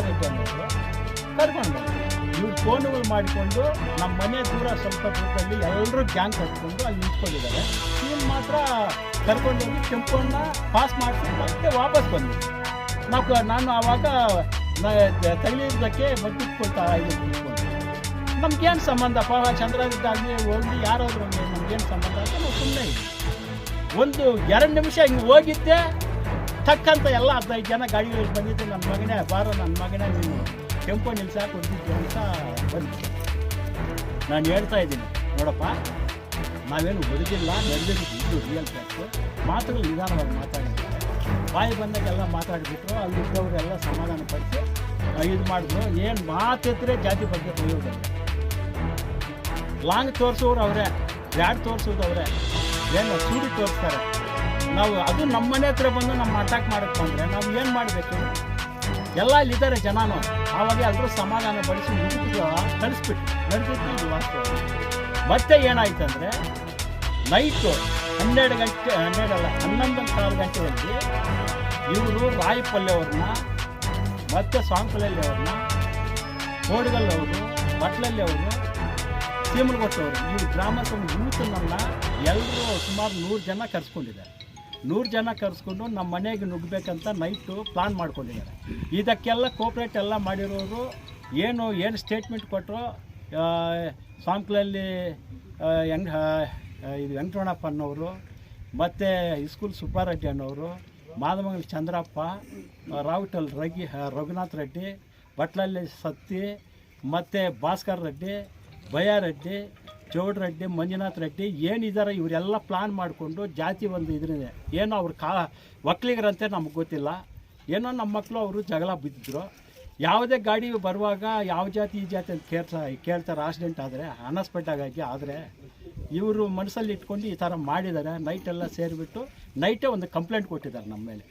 ಟೆಂಪೋನ್ನೇ ಅನ್ನೋದು ಕರ್ಕೊಂಡು ಇವ್ರು ಫೋನುಗಳು ಮಾಡಿಕೊಂಡು ನಮ್ಮ ಮನೆ ದೂರ ಸ್ವಲ್ಪ ಎಲ್ಲರೂ ಗ್ಯಾಂಗ್ ಕಟ್ಕೊಂಡು ಅಲ್ಲಿ ನಿಂತ್ಕೊಂಡಿದ್ದಾರೆ. ಇವ್ನು ಮಾತ್ರ ಕರ್ಕೊಂಡೋಗಿ ಕೆಂಪನ್ನ ಪಾಸ್ ಮಾಡಿಸಿ ಮತ್ತೆ ವಾಪಸ್ ಬಂದ್ವಿ ನಾವು ನಾನು ಆವಾಗ ತಗಲಿದ್ದಕ್ಕೆ ಮದ್ದಿಟ್ಕೊಳ್ತಾ ಇದ್ದೀನಿ ನಮ್ಗೇನು ಸಂಬಂಧಪ್ಪ ಅಲ್ಲಿ ಹೋಗಿ ಯಾರಾದ್ರೂ ನಮ್ಗೇನು ಸಂಬಂಧ ಅಂತ ನಾವು ಸುಮ್ಮನೆ ಒಂದು ಎರಡು ನಿಮಿಷ ಹಿಂಗೆ ಹೋಗಿದ್ದೆ ತಕ್ಕಂತ ಎಲ್ಲ ಹದಿನೈದು ಜನ ಗಾಡಿಗಳಲ್ಲಿ ಬಂದಿದ್ದು ನನ್ನ ಮಗನೇ, ಬಾರೋ ನನ್ನ ಮಗನೇ ನೀನು. ಟೆಂಪೋ ನಿಲ್ಸಾಕೆ ಹೊಂದಿದ್ದೆ ಅಂತ ಬಂದು ನಾನು ಹೇಳ್ತಾ ಇದ್ದೀನಿ. ನೋಡಪ್ಪ, ನಾವೇನು ಬದುಕಿಲ್ಲ, ನಡೆದಿದ್ದು ಇದು ರಿಯಲ್ ಫ್ಯಾಕ್ಟು ಮಾತುಗಳು ನಿಧಾನವಾಗಿ ಮಾತಾಡಿದ್ದಾರೆ ಬಾಯಿ ಬಂದಾಗೆಲ್ಲ ಮಾತಾಡಿಬಿಟ್ರು. ಅಲ್ಲಿ ಇದ್ದವರೆಲ್ಲ ಸಮಾಧಾನ ಪಡಿಸಿ ಇದು ಮಾಡಿದ್ರು ಏನು ಮಾತಿದ್ರೆ ಜಾತಿ ಬಗ್ಗೆ ಬೈಯೋದಲ್ಲ ಲಾಂಗ್ ತೋರಿಸೋರು ಅವರೇ, ಬ್ಯಾಡ್ ತೋರಿಸೋದು ಅವರೇ. ಏನು ಸೂಡಿ ತೋರಿಸ್ತಾರೆ? ನಾವು ಅದು ನಮ್ಮ ಮನೆ ಹತ್ರ ಬಂದು ನಮ್ಮ ಅಟ್ಯಾಕ್ ಮಾಡಕ್ಕೆ ಬಂದರೆ ನಾವು ಏನು ಮಾಡಬೇಕು? ಎಲ್ಲ ಇಲ್ಲಿದ್ದಾರೆ ಜನನು. ಆವಾಗ ಎಲ್ಲರೂ ಸಮಾಧಾನ ಪಡಿಸಿ ಮುಗಿದು ಕಳಿಸ್ಬಿಟ್ಟು ನಡೆದಿದ್ದು ಇದು ವಾಸ್ತವ ಮತ್ತೆ ಏನಾಯ್ತಂದರೆ ನೈಟು ಹನ್ನೆರಡು ಗಂಟೆ ಹನ್ನೆರಡಲ್ಲ ಹನ್ನೊಂದು ಸಾವಿರ ಗಂಟೆಯಲ್ಲಿ ಇವರು ರಾಯಪಲ್ಲೆ ಅವ್ರನ್ನ ಮತ್ತು ಸಾಂಕಲಲ್ಲಿ ಅವ್ರನ್ನ ಬಟ್ಲಲ್ಲಿಯವರು ಅವರು ಬಟ್ಲಲ್ಲಿ ಅವರು ಸೀಮಲಗೊಟ್ಟವರು ಈ ಗ್ರಾಮದ ಯೂತನ್ನೆಲ್ಲ ಎಲ್ಲರೂ ಸುಮಾರು ನೂರು ಜನ ಕರ್ಸ್ಕೊಂಡಿದ್ದಾರೆ. ನೂರು ಜನ ಕರೆಸ್ಕೊಂಡು ನಮ್ಮ ಮನೆಗೆ ನುಗ್ಗಬೇಕಂತ ನೈಟು ಪ್ಲಾನ್ ಮಾಡ್ಕೊಂಡಿದ್ದಾರೆ. ಇದಕ್ಕೆಲ್ಲ ಕೋಪ್ರೇಟ್ ಎಲ್ಲ ಮಾಡಿರೋರು ಏನು ಏನು ಸ್ಟೇಟ್ಮೆಂಟ್ ಕೊಟ್ಟರು ಸಾಂಕ್ಲಲ್ಲಿ ಹೆಂಗ್ ಇದು ವೆಂಕಟರಣಪ್ಪ ಅನ್ನೋರು, ಮತ್ತು ಇಸ್ಕೂಲ್ ಸುಬ್ಬಾರೆಡ್ಡಿ ಅನ್ನೋರು, ಮಾದಮಂಗಲ ಚಂದ್ರಪ್ಪ, ರಾವುಟಲ್ ರಗಿ ರಘುನಾಥ್ ರೆಡ್ಡಿ ಬಟ್ಲಲ್ಲಿ ಸತ್ತಿ, ಮತ್ತು ಭಾಸ್ಕರ್ ರೆಡ್ಡಿ ಬಯ್ಯಾರೆಡ್ಡಿ ಚೌಡ್ ರೆಡ್ಡಿ, ಮಂಜುನಾಥ್ ರೆಡ್ಡಿ ಏನಿದ್ದಾರೆ ಇವರೆಲ್ಲ ಪ್ಲಾನ್ ಮಾಡಿಕೊಂಡು ಜಾತಿ ಒಂದು ಇದರಿಂದ. ಏನೋ ಅವ್ರು ಕಾ ಒಕ್ಕಲಿಗರಂತೆ ನಮಗೆ ಗೊತ್ತಿಲ್ಲ. ಏನೋ ನಮ್ಮ ಮಕ್ಕಳು ಅವರು ಜಗಳ ಬಿದ್ದಿದ್ರು. ಯಾವುದೇ ಗಾಡಿ ಬರುವಾಗ ಯಾವ ಜಾತಿ, ಈ ಜಾತಿ ಅಂತ ಕೇಳ್ತಾ ಕೇಳ್ತಾರೆ ಆಕ್ಸಿಡೆಂಟ್ ಆದರೆ ಅನಸ್ಪೆಟ್ಟಾಗಿ ಆದರೆ ಇವರು ಮನಸ್ಸಲ್ಲಿ ಇಟ್ಕೊಂಡು ಈ ಥರ ಮಾಡಿದ್ದಾರೆ ನೈಟೆಲ್ಲ ಸೇರಿಬಿಟ್ಟು ನೈಟೇ ಒಂದು ಕಂಪ್ಲೇಂಟ್ ಕೊಟ್ಟಿದ್ದಾರೆ ನಮ್ಮ ಮೇಲೆ.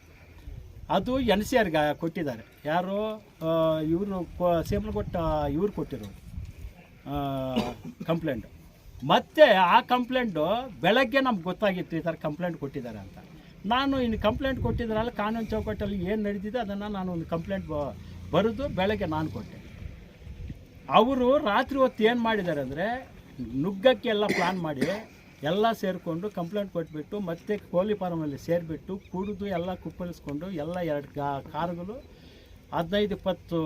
ಅದು ಎನ್ ಸಿ ಆರ್ಗೆ ಕೊಟ್ಟಿದ್ದಾರೆ. ಯಾರು ಇವರು ಸೇಮಲಗೊಟ್ಟ ಇವ್ರು ಕೊಟ್ಟಿರೋರು ಕಂಪ್ಲೇಂಟು ಮತ್ತೆ ಆ ಕಂಪ್ಲೇಂಟು ಬೆಳಗ್ಗೆ ನಮ್ಗೆ ಗೊತ್ತಾಗಿತ್ತು, ಈ ಥರ ಕಂಪ್ಲೇಂಟ್ ಕೊಟ್ಟಿದ್ದಾರೆ ಅಂತ. ನಾನು ಇನ್ನು ಕಂಪ್ಲೇಂಟ್ ಕೊಟ್ಟಿದ್ದರಲ್ಲ ಕಾನೂನು ಚೌಕಟ್ಟಲ್ಲಿ ಏನು ನಡೆದಿದೆ ಅದನ್ನು ನಾನು ಒಂದು ಕಂಪ್ಲೇಂಟ್ ಬರೆದು ಬೆಳಗ್ಗೆ ನಾನು ಕೊಟ್ಟೆ. ಅವರು ರಾತ್ರಿ ಹೊತ್ತು ಏನು ಮಾಡಿದ್ದಾರೆ ಅಂದರೆ, ನುಗ್ಗಕ್ಕೆ ಎಲ್ಲ ಪ್ಲಾನ್ ಮಾಡಿ, ಎಲ್ಲ ಸೇರಿಕೊಂಡು ಕಂಪ್ಲೇಂಟ್ ಕೊಟ್ಬಿಟ್ಟು, ಮತ್ತೆ ಕೋಳಿ ಫಾರಮಲ್ಲಿ ಸೇರಿಬಿಟ್ಟು, ಕುಡಿದು ಎಲ್ಲ ಕುಪ್ಪಳಿಸ್ಕೊಂಡು ಎಲ್ಲ ಎರಡು ಗಾ, ಕಾರುಗಳು ಹದಿನೈದು ಇಪ್ಪತ್ತು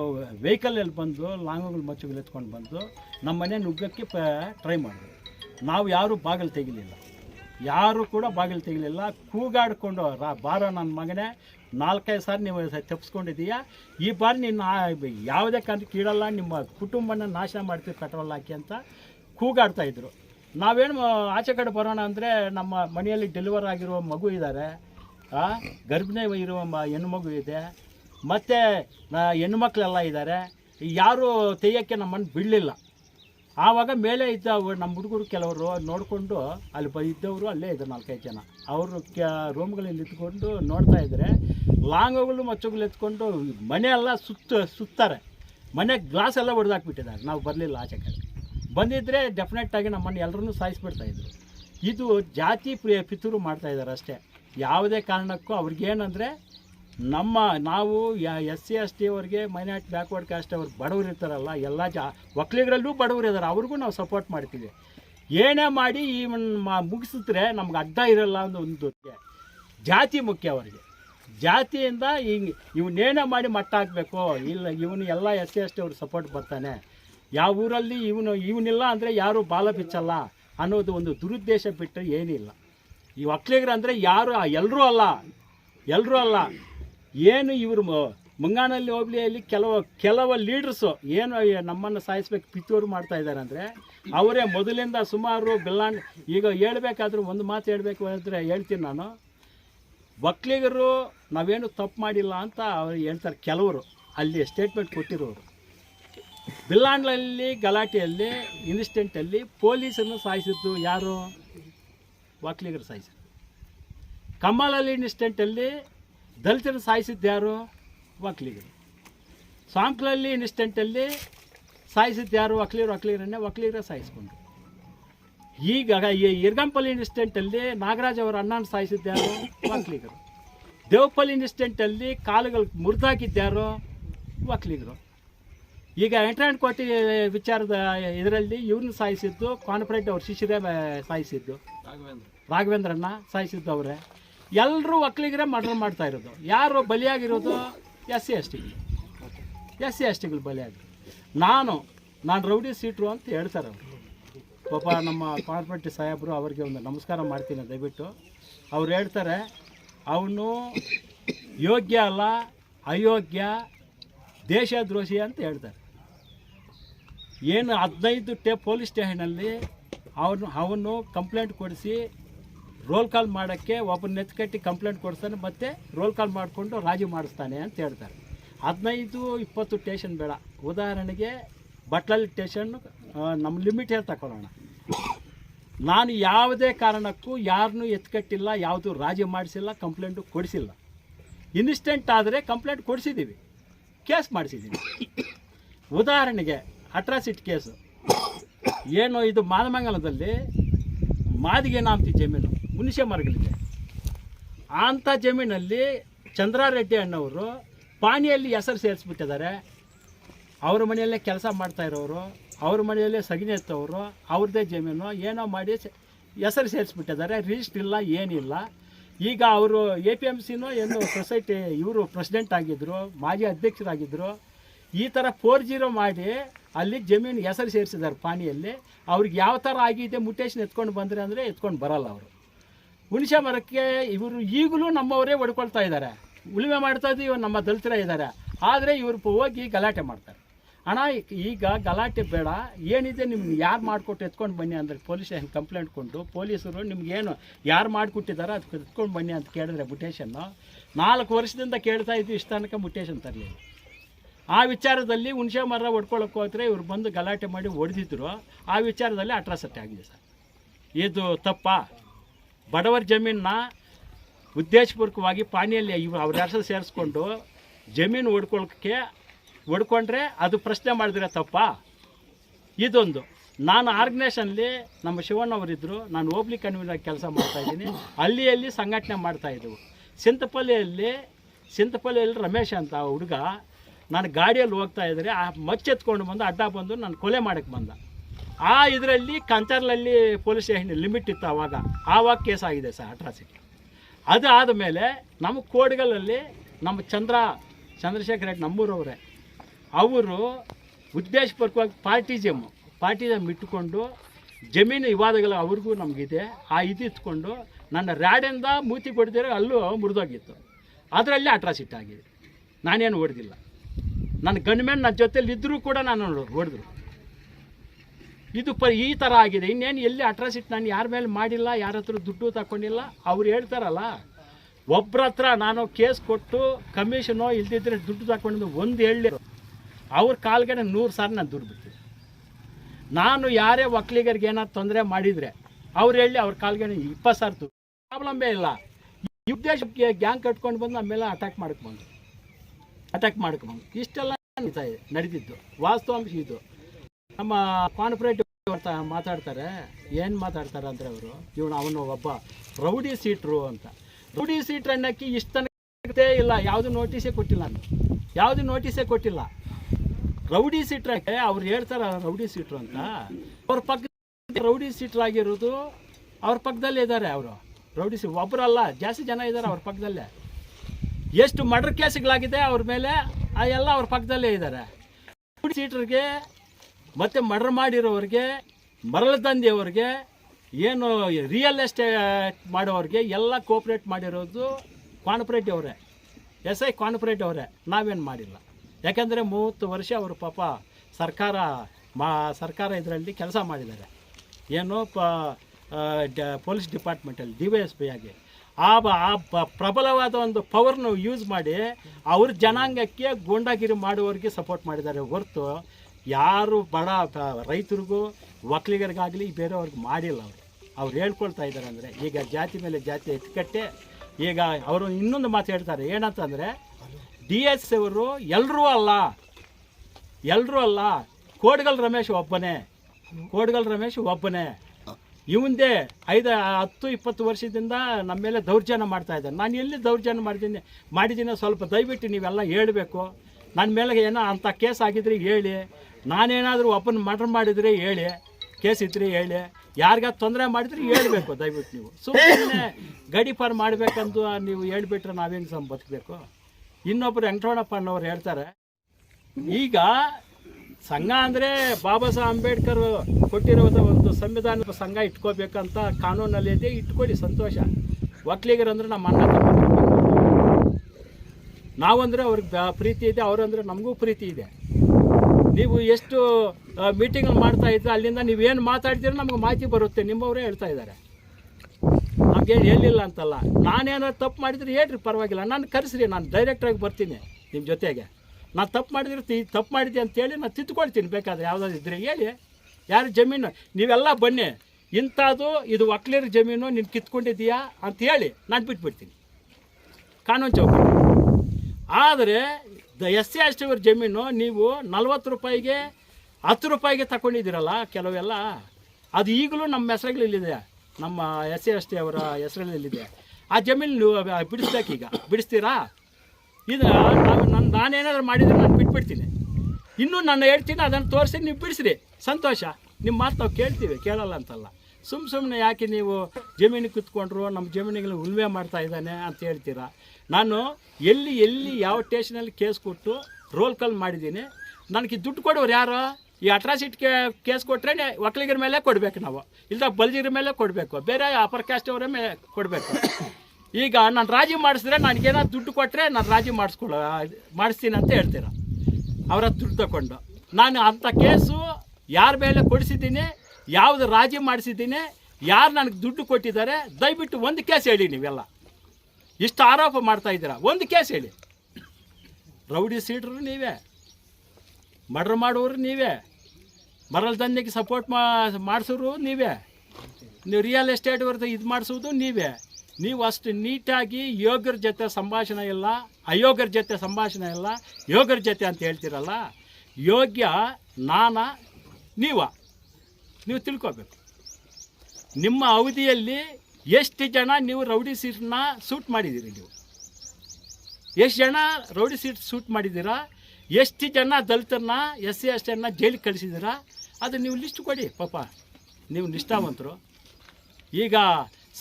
ವೆಹಿಕಲಲ್ಲಿ ಬಂದು ಲಾಂಗ್ಗಳು ಮಚ್ಚುಗಳು ಎತ್ಕೊಂಡು ಬಂದು ನಮ್ಮ ಮನೆ ನುಗ್ಗಕ್ಕೆ ಟ್ರೈ ಮಾಡಿದ್ರು. ನಾವು ಯಾರೂ ಬಾಗಿಲು ತೆಗಿಲಿಲ್ಲ. ಯಾರೂ ಕೂಡ ಬಾಗಿಲು ತೆಗಿಲಿಲ್ಲ. ಕೂಗಾಡಿಕೊಂಡು, ರಾ, ಬಾರ ನನ್ನ ಮಗನೇ, ನಾಲ್ಕೈದು ಸಾರಿ ನೀವು ತಪ್ಪಿಸ್ಕೊಂಡಿದ್ದೀಯಾ ಈ ಬಾರಿ ನಿನ್ನ ಯಾವುದೇ ಕಾರಣಕ್ಕೆ ಕೀಳಲ್ಲ, ನಿಮ್ಮ ಕುಟುಂಬನ ನಾಶ ಮಾಡ್ತೀವಿ ಪೆಟ್ರೋಲ್ ಹಾಕಿ ಅಂತ ಕೂಗಾಡ್ತಾ ಇದ್ರು. ನಾವೇನು ಆಚೆ ಕಡೆ ಬರೋಣ ಅಂದರೆ ನಮ್ಮ ಮನೆಯಲ್ಲಿ ಡೆಲಿವರ್ ಆಗಿರೋ ಮಗು ಇದ್ದಾರೆ ಗರ್ಭಿಣಿ ಇರುವ ಮ, ಹೆಣ್ಣು ಮಗು ಇದೆ. ಮತ್ತು ಹೆಣ್ಣು ಮಕ್ಕಳೆಲ್ಲ ಇದ್ದಾರೆ ಯಾರು ತೆಯ್ಯಕ್ಕೆ ನಮ್ಮನ್ನು ಬಿಡಲಿಲ್ಲ. ಆವಾಗ ಮೇಲೆ ಇದ್ದ ನಮ್ಮ ಹುಡುಗರು ಕೆಲವರು ನೋಡಿಕೊಂಡು ಅಲ್ಲಿ ಬ ಇದ್ದವರು ಅಲ್ಲೇ ಇದ್ದರು ನಾಲ್ಕೈದು ಜನ. ಅವರು ಕ ರೂಮ್ಗಳಲ್ಲಿ ಇದ್ಕೊಂಡು ನೋಡ್ತಾ ಇದ್ದರೆ ಲಾಂಗಗಳು ಮಚ್ಚುಗಳು ಎತ್ಕೊಂಡು ಮನೆ ಎಲ್ಲ ಸುತ್ತ, ಸುತ್ತಾರೆ. ಮನೆ ಗ್ಲಾಸ್ ಎಲ್ಲ ಹೊಡೆದಾಕ್ಬಿಟ್ಟಿದ್ದಾರೆ ನಾವು ಬರಲಿಲ್ಲ ಆಚೆ ಕಡೆ. ಬಂದಿದ್ದರೆ ಡೆಫಿನೆಟ್ಟಾಗಿ ನಮ್ಮನ್ನು ಎಲ್ಲರೂ ಸಾಯಿಸ್ಬಿಡ್ತಾಯಿದ್ರು ಇದು ಜಾತಿ ಪ್ರಿಯ ಪಿತೂರು ಮಾಡ್ತಾಯಿದ್ದಾರೆ ಅಷ್ಟೇ. ಯಾವುದೇ ಕಾರಣಕ್ಕೂ ಅವ್ರಿಗೇನಂದರೆ ನಮ್ಮ ನಾವು ಎಸ್ ಸಿ ಎಸ್ ಟಿ ಅವ್ರಿಗೆ, ಮೈನಾರಿಟಿ ಬ್ಯಾಕ್ವರ್ಡ್ ಕ್ಯಾಸ್ಟ್ ಅವ್ರು ಬಡವರು ಇರ್ತಾರಲ್ಲ, ಎಲ್ಲ ಜಾ ಒಕ್ಕಲಿಗರಲ್ಲೂ ಬಡವರು ಇದ್ದಾರೆ ಅವ್ರಿಗೂ ನಾವು ಸಪೋರ್ಟ್ ಮಾಡ್ತೀವಿ. ಏನೇ ಮಾಡಿ ಈ ಮುಗಿಸಿದ್ರೆ ನಮ್ಗೆ ಅಡ್ಡ ಇರಲ್ಲ ಅನ್ನೋ ಒಂದು ಜಾತಿ ಮುಖ್ಯ ಅವರಿಗೆ. ಜಾತಿಯಿಂದ ಹಿಂಗೆ ಇವನ್ನೇನೇ ಮಾಡಿ ಮಟ್ಟ ಹಾಕಬೇಕು, ಇಲ್ಲ ಇವನು ಎಲ್ಲ ಎಸ್ ಸಿ ಎಸ್ ಟಿ ಅವ್ರಿಗೆ ಸಪೋರ್ಟ್ ಬರ್ತಾನೆ. ಯಾವ ಊರಲ್ಲಿ ಇವನು, ಇವನಿಲ್ಲ ಅಂದರೆ ಯಾರು ಬಾಲ ಬಿಚ್ಚಲ್ಲ ಅನ್ನೋದು ಒಂದು ದುರುದ್ದೇಶ ಬಿಟ್ಟರೆ ಏನಿಲ್ಲ. ಈ ಒಕ್ಕಲಿಗರು ಅಂದರೆ ಯಾರು, ಎಲ್ಲರೂ ಅಲ್ಲ ಎಲ್ಲರೂ ಅಲ್ಲ. ಏನು ಇವರು ಮುಂಗಾನಲ್ಲಿ ಅಲ್ಲಿ ಕೆಲವು ಕೆಲವು ಲೀಡರ್ಸು ಏನು ನಮ್ಮನ್ನು ಸಾಯಿಸ್ಬೇಕು ಪಿತ್ತೂರು ಮಾಡ್ತಾ ಇದ್ದಾರೆ ಅಂದರೆ, ಅವರೇ ಮೊದಲಿಂದ ಸುಮಾರು ಬೆಲ್ಲಾಂಡ್ ಈಗ ಹೇಳ್ಬೇಕಾದ್ರೂ ಒಂದು ಮಾತು ಹೇಳಬೇಕು ಅಂದರೆ ಹೇಳ್ತೀನಿ ನಾನು. ಒಕ್ಕಲಿಗರು ನಾವೇನು ತಪ್ಪು ಮಾಡಿಲ್ಲ ಅಂತ ಅವ್ರು ಹೇಳ್ತಾರೆ ಕೆಲವರು. ಅಲ್ಲಿ ಸ್ಟೇಟ್ಮೆಂಟ್ ಕೊಟ್ಟಿರೋರು. ಬಿಲ್ಲಾಂಡ್ಲಲ್ಲಿ ಗಲಾಟೆಯಲ್ಲಿ ಇನ್ಸಿಡೆಂಟಲ್ಲಿ ಪೊಲೀಸನ್ನು ಸಾಯಿಸಿದ್ದು ಯಾರು? ಒಕ್ಕಲಿಗರು ಸಾಯಿಸಿದ್ರು ಕಮಲಲ್ಲಿ ಇನ್ಸಿಡೆಂಟಲ್ಲಿ ದಲಿತರು ಸಾಯಿಸಿದ್ದಾರು ವಕ್ಲಿಗರು ಸಾಂಕ್ಲಲ್ಲಿ ಇನ್ಸ್ಟೆಂಟಲ್ಲಿ ಸಾಯಿಸಿದ್ದಾರು ಯಾರು? ವಕ್ಲಿಗರನ್ನೇ ಒಕ್ಕಲಿಗರ ಸಾಯಿಸ್ಕೊಂಡ್ರು. ಈಗ ಈ ಇರ್ಗಂಪಲ್ಲಿ ಇನ್ಸ್ಟೆಂಟಲ್ಲಿ ನಾಗರಾಜ್ ಅವರ ಅಣ್ಣನ ಸಾಯಿಸಿದ್ದಾರು ಯಾರು? ಒಕ್ಕಲಿಗರು ದೇವಪಲ್ಲಿ ಇನ್ಸ್ಟೆಂಟಲ್ಲಿ ಕಾಲುಗಳು ಮುರಿದಾಕಿದ್ಯಾರು ವಕ್ಲಿಗರು ಈಗ ಎಂಟ್ರಾಂಡ್ ಕೋಟಿ ವಿಚಾರದ ಇದರಲ್ಲಿ ಇವ್ರನ್ನ ಸಾಯಿಸಿದ್ದು ಕಾನ್ಫ್ರೆಂಟ್ ಅವ್ರ ಶಿಷ್ಯರೇ ಸಾಯಿಸಿದ್ದು. ಸಾಯಿಸಿದ್ದು ರಾಘವೇಂದ್ರಣ್ಣ ಸಾಯಿಸಿದ್ದು ಅವರೇ. ಎಲ್ಲರೂ ಒಕ್ಕಲಿಗರೇ ಮರ್ಡರ್ ಮಾಡ್ತಾ ಇರೋದು. ಯಾರು ಬಲಿಯಾಗಿರೋದು? ಎಸ್ ಸಿ ಎಸ್ ಟಿಗಳು ಎಸ್ ಸಿ ಎಸ್ ಟಿಗಳು ಬಲಿಯಾಗಿ. ನಾನು ನಾನು ರೌಡಿ ಸೀಟ್ರು ಅಂತ ಹೇಳ್ತಾರೆ ಅವರು. ಪಾಪ ನಮ್ಮ ಕಾರ್ಪೊರೇಟ್ ಸಾಹೇಬರು ಅವ್ರಿಗೆ ಒಂದು ನಮಸ್ಕಾರ ಮಾಡ್ತೀನಿ ದಯವಿಟ್ಟು. ಅವ್ರು ಹೇಳ್ತಾರೆ, ಅವನು ಯೋಗ್ಯ ಅಲ್ಲ, ಅಯೋಗ್ಯ, ದೇಶದ್ರೋಹಿ ಅಂತ ಹೇಳ್ತಾರೆ. ಏನು ಹದಿನೈದು ಟೇ, ಪೊಲೀಸ್ ಸ್ಟೇಷನಲ್ಲಿ ಅವನು ಅವನು ಕಂಪ್ಲೇಂಟ್ ಕೊಡಿಸಿ ರೋಲ್ ಕಾಲ್ ಮಾಡೋಕ್ಕೆ ಒಬ್ಬನ ಎತ್ಕಟ್ಟಿ ಕಂಪ್ಲೇಂಟ್ ಕೊಡಿಸ್ತಾನೆ, ಮತ್ತು ರೋಲ್ ಕಾಲ್ ಮಾಡಿಕೊಂಡು ರಾಜಿ ಮಾಡಿಸ್ತಾನೆ ಅಂತ ಹೇಳ್ತಾರೆ. ಹದಿನೈದು ಇಪ್ಪತ್ತು ಸ್ಟೇಷನ್ ಬೇಡ. ಉದಾಹರಣೆಗೆ ಬಟ್ಲಲ್ಲಿ ಸ್ಟೇಷನ್ ನಮ್ಮ ಲಿಮಿಟ್ ಹೇಳಿ ತಗೊಳ್ಳೋಣ ನಾನು ಯಾವುದೇ ಕಾರಣಕ್ಕೂ ಯಾರನ್ನೂ ಎತ್ಕಟ್ಟಿಲ್ಲ, ಯಾವುದು ರಾಜಿ ಮಾಡಿಸಿಲ್ಲ ಕಂಪ್ಲೇಂಟು ಕೊಡಿಸಿಲ್ಲ. ಇನ್ಸ್ಟೆಂಟ್ ಆದರೆ ಕಂಪ್ಲೇಂಟ್ ಕೊಡಿಸಿದ್ದೀವಿ ಕೇಸ್ ಮಾಡಿಸಿದ್ದೀವಿ ಉದಾಹರಣೆಗೆ ಅಟ್ರಾಸಿಟ್ ಕೇಸು ಏನು ಇದು ಮಾದಮಂಗಲದಲ್ಲಿ ಮಾದಿಗೆ ನಾಮ್ತಿ ಜಮೀನು. ಮುನಿಷೆ ಮರಗಳಿದೆ ಅಂಥ ಜಮೀನಲ್ಲಿ ಚಂದ್ರಾರೆಡ್ಡಿ ಅಣ್ಣವರು ಪಾಣಿಯಲ್ಲಿ ಹೆಸರು ಸೇರಿಸ್ಬಿಟ್ಟಿದ್ದಾರೆ. ಅವ್ರ ಮನೆಯಲ್ಲೇ ಕೆಲಸ ಮಾಡ್ತಾ ಇರೋರು, ಅವ್ರ ಮನೆಯಲ್ಲೇ ಸಗಣಿ ಎತ್ತವರು, ಅವ್ರದ್ದೇ ಜಮೀನು, ಏನೋ ಮಾಡಿ ಹೆಸರು ಸೇರಿಸ್ಬಿಟ್ಟಿದ್ದಾರೆ. ರಿಜಿಸ್ಟ್ರ್ ಇಲ್ಲ, ಏನಿಲ್ಲ. ಈಗ ಅವರು ಎ ಪಿ ಎಂ ಸಿನೋ ಏನು ಸೊಸೈಟಿ ಇವರು ಪ್ರೆಸಿಡೆಂಟ್ ಆಗಿದ್ದರು ಮಾಜಿ ಅಧ್ಯಕ್ಷರಾಗಿದ್ದರು ಈ ಥರ ಫೋರ್ ಜೀರೋ ಮಾಡಿ ಅಲ್ಲಿ ಜಮೀನು ಹೆಸರು ಸೇರಿಸಿದ್ದಾರೆ ಪಾಣಿಯಲ್ಲಿ ಅವ್ರಿಗೆ ಯಾವ ಥರ ಆಗಿದೆ ಮುಟೇಶನ್ ಎತ್ಕೊಂಡು ಬಂದರೆ ಅಂದರೆ ಎತ್ಕೊಂಡು ಬರಲ್ಲ ಅವರು. ಹುಣಸೆ ಮರಕ್ಕೆ ಇವರು ಈಗಲೂ ನಮ್ಮವರೇ ಹೊಡ್ಕೊಳ್ತಾ ಇದ್ದಾರೆ. ಉಳುಮೆ ಮಾಡ್ತಾ ಇದ್ದೀವಿ, ಇವರು ನಮ್ಮ ದಲಿತರ ಇದ್ದಾರೆ. ಆದರೆ ಇವರು ಹೋಗಿ ಗಲಾಟೆ ಮಾಡ್ತಾರೆ. ಅಣ್ಣ, ಈಗ ಗಲಾಟೆ ಬೇಡ. ಏನಿದೆ ನಿಮ್ಗೆ ಯಾರು ಮಾಡಿಕೊಟ್ಟು ಎತ್ಕೊಂಡು ಬನ್ನಿ ಅಂದರೆ ಪೊಲೀಸ್ ಸ್ಟೇಷನ್ ಕಂಪ್ಲೇಂಟ್ ಕೊಟ್ಟು ಪೊಲೀಸರು ನಿಮ್ಗೇನು ಯಾರು ಮಾಡಿಕೊಟ್ಟಿದ್ದಾರೆ ಅದಕ್ಕೆ ಎತ್ಕೊಂಡು ಬನ್ನಿ ಅಂತ ಕೇಳಿದ್ರೆ ಮುಟೇಶನ್ನು ನಾಲ್ಕು ವರ್ಷದಿಂದ ಕೇಳ್ತಾ ಇದ್ದು ಇಷ್ಟು ತನಕ ಮುಟೇಶನ್ ತರಲಿಲ್ಲ. ಆ ವಿಚಾರದಲ್ಲಿ ಹುಣಸೆ ಮರ ಹೊಡ್ಕೊಳಕ್ಕೆ ಹೋದರೆ ಇವ್ರು ಬಂದು ಗಲಾಟೆ ಮಾಡಿ ಹೊಡೆದಿದ್ರು. ಆ ವಿಚಾರದಲ್ಲಿ ಅಟ್ರಾಸಿಟಿ ಆಗಿದೆ ಸರ್. ಇದು ತಪ್ಪಾ? ಬಡವರ ಜಮೀನನ್ನ ಉದ್ದೇಶಪೂರ್ವಕವಾಗಿ ಪಾಣಿಯಲ್ಲಿ ಅವ್ರ ಹೆಸರು ಸೇರಿಸ್ಕೊಂಡು ಜಮೀನು ಹೊಡ್ಕೊಳಕ್ಕೆ ಹೊಡ್ಕೊಂಡ್ರೆ ಅದು ಪ್ರಶ್ನೆ ಮಾಡಿದ್ರೆ ತಪ್ಪಾ? ಇದೊಂದು. ನಾನು ಆರ್ಗನೈಸೇಷನ್ಲಿ ನಮ್ಮ ಶಿವಣ್ಣವರಿದ್ದರು ನಾನು ಹೋಬ್ಳಿ ಕನ್ವೀನರ್ ಕೆಲಸ ಮಾಡ್ತಾಯಿದ್ದೀನಿ ಅಲ್ಲಿ ಅಲ್ಲಿ ಸಂಘಟನೆ ಮಾಡ್ತಾಯಿದ್ದೆವು ಸಿಂತಪಲ್ಲಿಯಲ್ಲಿ ಸಿಂತಪಲ್ಲಿಯಲ್ಲಿ ರಮೇಶ್ ಅಂತ ಹುಡುಗ ನಾನು ಗಾಡಿಯಲ್ಲಿ ಹೋಗ್ತಾ ಇದ್ದರೆ ಆ ಮಚ್ಚೆತ್ಕೊಂಡು ಬಂದು ಅಡ್ಡ ಬಂದು ನಾನು ಕೊಲೆ ಮಾಡೋಕ್ಕೆ ಬಂದ. ಆ ಇದರಲ್ಲಿ ಕಂಚರ್ಲಲ್ಲಿ ಪೊಲೀಸ್ ಸ್ಟೇಷನ್ ಲಿಮಿಟ್ ಇತ್ತು ಆವಾಗ ಆವಾಗ ಕೇಸ್ ಆಗಿದೆ ಸರ್ ಅಟ್ರಾಸಿಟಿ. ಅದು ಆದಮೇಲೆ ನಮ್ಮ ಕೋಡ್ಗಳಲ್ಲಿ ನಮ್ಮ ಚಂದ್ರ, ಚಂದ್ರಶೇಖರ್ ರೆಡ್ಡಿ ನಮ್ಮೂರವರೇ, ಅವರು ಉದ್ದೇಶಪೂರ್ವಕವಾಗಿ ಪಾರ್ಟಿಸಮ್ ಪಾರ್ಟಿಸಮ್ ಇಟ್ಟುಕೊಂಡು ಜಮೀನು ವಿವಾದಗಳು ಅವ್ರಿಗೂ ನಮಗಿದೆ. ಆ ಇದು ಇತ್ಕೊಂಡು ನನ್ನ ರ್ಯಾಡಿಂದ ಮೂತಿ ಕೊಡ್ದಿರೋ ಅಲ್ಲೂ ಮುರಿದೋಗಿತ್ತು. ಅದರಲ್ಲಿ ಅಟ್ರಾಸಿಟ್ ಆಗಿದೆ. ನಾನೇನು ಹೊಡೆದಿಲ್ಲ ನನ್ನ ಗನ್ಮೆನ್ ನನ್ನ ಜೊತೆಲಿ ಇದ್ದರೂ ಕೂಡ ನಾನು ಹೊಡೆದ್ರು ಇದು ಪ ಈ ಥರ ಆಗಿದೆ. ಇನ್ನೇನು ಎಲ್ಲಿ ಅಟ್ರಾಸಿಟಿ ನಾನು ಯಾರ ಮೇಲೆ ಮಾಡಿಲ್ಲ, ಯಾರ ಹತ್ರ ದುಡ್ಡು ತಗೊಂಡಿಲ್ಲ ಅವ್ರು ಹೇಳ್ತಾರಲ್ಲ ಒಬ್ಬರ ಹತ್ರ ನಾನು ಕೇಸ್ ಕೊಟ್ಟು ಕಮಿಷನೋ ಇಲ್ದಿದ್ರೆ ದುಡ್ಡು ತಗೊಂಡಿದ್ದು ಒಂದು ಹೇಳಿ ಅವ್ರ ಕಾಲ್ಗೆ ನೂರು ಸಾರಿ ನಾನು ದುಡ್ಡು ಬಿಡ್ತೀನಿ ನಾನು ಯಾರೇ ಒಕ್ಕಲಿಗರಿಗೆ ಏನಾದ್ರು ತೊಂದರೆ ಮಾಡಿದರೆ, ಅವ್ರು ಹೇಳಿ ಅವ್ರ ಕಾಲ್ಗೆ ಇಪ್ಪತ್ತು ಸಾವಿರ ದುಡ್ಡು. ಪ್ರಾಬ್ಲಮ್ಮೇ ಇಲ್ಲ. ಈ ಉದ್ದೇಶಕ್ಕೆ ಗ್ಯಾಂಗ್ ಕಟ್ಕೊಂಡು ಬಂದು ಆಮೇಲೆ ಮೇಲೆ ಅಟ್ಯಾಕ್ ಮಾಡ್ಕೊಂಡು ಅಟ್ಯಾಕ್ ಮಾಡ್ಕೊಂಡು ಇಷ್ಟೆಲ್ಲ ನಡೀತಾ ಇದೆ, ನಡೀತಿದ್ದು. ವಾಸ್ತವಾಂಶ ಇದು. ನಮ್ಮ ಕಾನ್ಫರೆಂಟ್ ಮಾತಾಡ್ತಾರೆ. ಏನು ಮಾತಾಡ್ತಾರೆ ಅಂದರೆ ಅವರು? ಇವನು ಅವನು ಒಬ್ಬ ರೌಡಿ ಸೀಟ್ರು ಅಂತ. ರೌಡಿ ಸೀಟ್ರ್ ಅನ್ನೋಕ್ಕೆ ಇಷ್ಟು ಇಲ್ಲ. ಯಾವುದು ನೋಟಿಸೇ ಕೊಟ್ಟಿಲ್ಲ ಯಾವುದು ನೋಟಿಸೇ ಕೊಟ್ಟಿಲ್ಲ. ರೌಡಿ ಸೀಟ್ರಕ್ಕೆ ಅವ್ರು ಹೇಳ್ತಾರ ರೌಡಿ ಸೀಟ್ರು ಅಂತ. ಅವ್ರ ಪಕ್ಕ ರೌಡಿ ಸೀಟ್ರ್ ಆಗಿರೋದು ಅವ್ರ ಪಕ್ಕದಲ್ಲೇ ಇದ್ದಾರೆ ಅವರು. ರೌಡಿ ಸೀಟ್ ಒಬ್ಬರಲ್ಲ ಜಾಸ್ತಿ ಜನ ಇದ್ದಾರೆ ಅವ್ರ ಪಕ್ಕದಲ್ಲೇ. ಎಷ್ಟು ಮರ್ಡರ್ ಕೇಸ್ಗಳಾಗಿದೆ ಅವ್ರ ಮೇಲೆ ಎಲ್ಲ ಅವ್ರ ಪಕ್ಕದಲ್ಲೇ ಇದ್ದಾರೆ ರೌಡಿ ಸೀಟ್ರಿಗೆ ಮತ್ತು ಮರ್ಡರ್ ಮಾಡಿರೋರಿಗೆ, ಮರಳ ದಂಧೆಯವ್ರಿಗೆ ಏನು ರಿಯಲ್ ಎಸ್ಟೇಟ್ ಮಾಡೋರಿಗೆ ಎಲ್ಲ ಕೋಪ್ರೇಟ್ ಮಾಡಿರೋದು ಕಾನ್ಪರೇಟ್ ಅವರೇ. ಎಸ್ ಐ ಕಾನ್ಪರೇಟ್ ಅವರೇ. ನಾವೇನು ಮಾಡಿಲ್ಲ. ಯಾಕೆಂದರೆ ಮೂವತ್ತು ವರ್ಷ ಅವರು ಪಾಪ ಸರ್ಕಾರ ಮಾ, ಸರ್ಕಾರ ಇದರಲ್ಲಿ ಕೆಲಸ ಮಾಡಿದ್ದಾರೆ. ಏನು ಪ ಪೊಲೀಸ್ ಡಿಪಾರ್ಟ್ಮೆಂಟಲ್ಲಿ ಡಿ ವೈ ಎಸ್ ಪಿ ಆಗಿ. ಆ ಪ್ರಬಲವಾದ ಒಂದು ಪವರ್ನ ಯೂಸ್ ಮಾಡಿ ಅವ್ರ ಜನಾಂಗಕ್ಕೆ ಗೂಂಡಾಗಿರಿ ಮಾಡುವವರಿಗೆ ಸಪೋರ್ಟ್ ಮಾಡಿದ್ದಾರೆ ಹೊರತು ಯಾರು ಬಡ ರೈತರಿಗೂ, ಒಕ್ಕಲಿಗರಿಗಾಗಲಿ ಬೇರೆಯವ್ರಿಗೆ ಮಾಡಿಲ್ಲ ಅವರು. ಅವ್ರು ಹೇಳ್ಕೊಳ್ತಾ ಇದ್ದಾರೆ ಅಂದರೆ, ಈಗ ಜಾತಿ ಮೇಲೆ ಜಾತಿ ಎತ್ಕಟ್ಟೆ, ಈಗ ಅವರು ಇನ್ನೊಂದು ಮಾತು ಹೇಳ್ತಾರೆ, ಏನಂತಂದರೆ, ಡಿ ಎಸ್ ಅವರು ಎಲ್ಲರೂ ಅಲ್ಲ ಎಲ್ಲರೂ ಅಲ್ಲ, ಕೋಡ್ಗಲ್ ರಮೇಶ್ ಒಬ್ಬನೇ, ಕೋಡ್ಗಲ್ ರಮೇಶ್ ಒಬ್ಬನೇ. ಇವಂದೇ ಐದು, ಹತ್ತು, ಇಪ್ಪತ್ತು ವರ್ಷದಿಂದ ನಮ್ಮ ಮೇಲೆ ದೌರ್ಜನ್ಯ ಮಾಡ್ತಾ ಇದ್ದಾರೆ. ನಾನು ಎಲ್ಲಿ ದೌರ್ಜನ್ಯ ಮಾಡಿದ್ದೀನಿ ಮಾಡಿದ್ದೀನಿ ಸ್ವಲ್ಪ ದಯವಿಟ್ಟು ನೀವೆಲ್ಲ ಹೇಳಬೇಕು. ನನ್ನ ಮೇಲೆ ಏನೋ ಅಂಥ ಕೇಸ್ ಆಗಿದ್ರೆ ಹೇಳಿ. ನಾನೇನಾದರೂ ಒಪ್ಪನ್ ಮರ್ಡರ್ ಮಾಡಿದರೆ ಹೇಳಿ ಕೇಸ್ ಇದ್ರೆ ಹೇಳಿ ಯಾರಿಗ ತೊಂದರೆ ಮಾಡಿದ್ರೆ ಹೇಳ್ಬೇಕು, ದಯವಿಟ್ಟು ನೀವು. ಸುಮ್ಮನೆ ಗಡಿಪಾರು ಮಾಡಬೇಕಂತ ನೀವು ಹೇಳ್ಬಿಟ್ರೆ ನಾವೇನು ಸಮ ಬದುಕಬೇಕು? ಇನ್ನೊಬ್ಬರು ವೆಂಕಟರಮಣಪ್ಪ ಅನ್ನೋರು ಹೇಳ್ತಾರೆ, ಈಗ ಸಂಘ ಅಂದರೆ ಬಾಬಾ ಸಾಹೇಬ್ ಅಂಬೇಡ್ಕರ್ ಕೊಟ್ಟಿರೋದ ಒಂದು ಸಂವಿಧಾನದ ಸಂಘ ಇಟ್ಕೋಬೇಕಂತ ಕಾನೂನಲ್ಲಿ ಇದೆ, ಇಟ್ಕೊಳ್ಳಿ, ಸಂತೋಷ. ಒಕ್ಕಲಿಗರಂದ್ರೆ ನಮ್ಮ ಅಣ್ಣ ತಮ್ಮ. ನಾವಂದರೆ ಅವ್ರಿಗೆ ಪ್ರೀತಿ ಇದೆ, ಅವರಂದ್ರೆ ನಮಗೂ ಪ್ರೀತಿ ಇದೆ. ನೀವು ಎಷ್ಟು ಮೀಟಿಂಗ್ ಮಾಡ್ತಾ ಇದ್ರೆ ಅಲ್ಲಿಂದ ನೀವು ಏನು ಮಾತಾಡ್ತೀರೋ ನಮ್ಗೆ ಮಾಹಿತಿ ಬರುತ್ತೆ. ನಿಮ್ಮವರೇ ಹೇಳ್ತಾ ಇದ್ದಾರೆ. ನಮ್ಗೇನು ಹೇಳಿಲ್ಲ ಅಂತಲ್ಲ. ನಾನೇನಾದ್ರು ತಪ್ಪು ಮಾಡಿದ್ರೆ ಹೇಳ್ರಿ, ಪರವಾಗಿಲ್ಲ. ನಾನು ಕರೆಸ್ರಿ, ನಾನು ಡೈರೆಕ್ಟಾಗಿ ಬರ್ತೀನಿ ನಿಮ್ಮ ಜೊತೆಗೆ. ನಾನು ತಪ್ಪು ಮಾಡಿದ್ರೆ ತಿ, ತಪ್ಪು ಮಾಡಿದ್ದೆ ಅಂತೇಳಿ ನಾನು ತಿದ್ದುಕೊಳ್ತೀನಿ ಬೇಕಾದ್ರೆ ಯಾವುದಾದ್ರು ಇದ್ರೆ. ಹೇಳಿ. ಯಾರು ಜಮೀನು? ನೀವೆಲ್ಲ ಬನ್ನಿ. ಇಂಥದ್ದು, ಇದು ಒಕ್ಲೇರ್ ಜಮೀನು, ನೀನು ಕಿತ್ಕೊಂಡಿದ್ದೀಯಾ ಅಂತ ಹೇಳಿ ನಾನು ಬಿಟ್ಬಿಡ್ತೀನಿ. ಕಾನೂನು ಚೌಕಟ್ಟು ಆದರೆ ದ ಎಸ್ ಸಿ ಎಸ್ ಅವ್ರ ಜಮೀನು ನೀವು ನಲ್ವತ್ತು ರೂಪಾಯಿಗೆ ಹತ್ತು ರೂಪಾಯಿಗೆ ತಗೊಂಡಿದ್ದೀರಲ್ಲ ಕೆಲವೆಲ್ಲ, ಅದು ಈಗಲೂ ನಮ್ಮ ಹೆಸರುಗಳಲ್ಲಿದೆ. ನಮ್ಮ ಎಸ್ ಸಿ ಎಸ್ ಟಿ ಅವರ ಹೆಸರುಗಳಲ್ಲಿದೆ. ಆ ಜಮೀನು ನೀವು ಬಿಡಿಸ್ಬೇಕೀಗ. ಬಿಡಿಸ್ತೀರಾ? ಇದು ನಾನು ನನ್ನ ನಾನೇನಾದ್ರು ಮಾಡಿದರೆ ನಾನು ಬಿಟ್ಬಿಡ್ತೀನಿ. ಇನ್ನೂ ನಾನು ಹೇಳ್ತೀನಿ, ಅದನ್ನು ತೋರಿಸಿ, ನೀವು ಬಿಡಿಸ್ರಿ. ಸಂತೋಷ. ನಿಮ್ಮ ಮಾತು ನಾವು ಕೇಳ್ತೀವಿ, ಕೇಳಲ್ಲ ಅಂತಲ್ಲ. ಸುಮ್ಮ ಸುಮ್ಮನೆ ಯಾಕೆ ನೀವು ಜಮೀನು ಕಿತ್ಕೊಂಡ್ರು, ನಮ್ಮ ಜಮೀನಿಗೆ ಉಳ್ಮೆ ಮಾಡ್ತಾ ಇದ್ದಾನೆ ಅಂತ ಹೇಳ್ತೀರಾ? ನಾನು ಎಲ್ಲಿ ಎಲ್ಲಿ ಯಾವ ಸ್ಟೇಷನಲ್ಲಿ ಕೇಸ್ ಕೊಟ್ಟು ರೋಲ್ ಕಾಲ್ ಮಾಡಿದ್ದೀನಿ, ನನಗೆ ದುಡ್ಡು ಕೊಡೋರು ಯಾರು? ಈ ಅಟ್ರಾಸಿಟಿ ಕೇಸ್ ಕೊಟ್ಟರೆ ಒಕ್ಕಲಿಗರ ಮೇಲೆ ಕೊಡಬೇಕು ನಾವು. ಇಲ್ಲ ಬಲ್ಜಿಗರ ಮೇಲೆ ಕೊಡಬೇಕು. ಬೇರೆ ಅಪರ್ ಕ್ಯಾಸ್ಟ್ ಅವರ ಮೇಲೆ ಕೊಡಬೇಕು. ಈಗ ನಾನು ರಾಜಿ ಮಾಡಿಸಿದ್ರೆ ನನಗೇನಾದ್ರು ದುಡ್ಡು ಕೊಟ್ಟರೆ ನಾನು ರಾಜಿ ಮಾಡಿಸ್ಕೊಳ್ಳೋ ಮಾಡಿಸ್ತೀನಿ ಅಂತ ಹೇಳ್ತೀರಾ? ಅವರ ದುಡ್ಡು ತಗೊಂಡು. ನಾನು ಅಂಥ ಕೇಸು ಯಾರ ಮೇಲೆ ಕೊಡಿಸಿದ್ದೀನಿ, ಯಾವುದು ರಾಜಿ ಮಾಡಿಸಿದ್ದೀನಿ, ಯಾರು ನನಗೆ ದುಡ್ಡು ಕೊಟ್ಟಿದ್ದಾರೆ, ದಯವಿಟ್ಟು ಒಂದು ಕೇಸ್ ಹೇಳಿ ನೀವೆಲ್ಲ. ಇಷ್ಟು ಆರೋಪ ಮಾಡ್ತಾ ಇದ್ದೀರಾ? ಒಂದು ಕೇಸ್ ಹೇಳಿ. ರೌಡಿ ಸೀಟ್ರು ನೀವೇ. ಮರ್ಡರ್ ಮಾಡೋರು ನೀವೇ. ಮರಲ್ ದಂಧೆಗೆ ಸಪೋರ್ಟ್ ಮಾ, ಮಾಡಿಸೋರು ನೀವೇ. ನೀವು ರಿಯಲ್ ಎಸ್ಟೇಟ್ ವರ್ತ ಇದು ಮಾಡಿಸೋದು ನೀವೇ. ನೀವು ಅಷ್ಟು ನೀಟಾಗಿ ಯೋಗ್ಯರ ಜೊತೆ ಸಂಭಾಷಣೆ ಇಲ್ಲ, ಅಯೋಗ್ಯರ ಜೊತೆ ಸಂಭಾಷಣೆ ಇಲ್ಲ, ಯೋಗ್ಯರ ಜೊತೆ ಅಂತ ಹೇಳ್ತೀರಲ್ಲ, ಯೋಗ್ಯ ನಾನ ನೀವ. ನೀವು ತಿಳ್ಕೊಬೇಕು. ನಿಮ್ಮ ಅವಧಿಯಲ್ಲಿ ಎಷ್ಟು ಜನ ನೀವು ರೌಡಿ ಸೀಟ್ನ ಸೂಟ್ ಮಾಡಿದ್ದೀರಿ ನೀವು? ಎಷ್ಟು ಜನ ರೌಡಿ ಸೀಟ್ ಸೂಟ್ ಮಾಡಿದ್ದೀರಾ? ಎಷ್ಟು ಜನ ದಲಿತರನ್ನ ಎಸ್ ಸಿ ಎಸ್ ಟಿಯನ್ನು ಜೈಲಿಗೆ ಕಳಿಸಿದ್ದೀರಾ? ಅದು ನೀವು ಲಿಸ್ಟ್ ಕೊಡಿ, ಪಾಪ. ನೀವು ನಿಷ್ಠಾವಂತರು. ಈಗ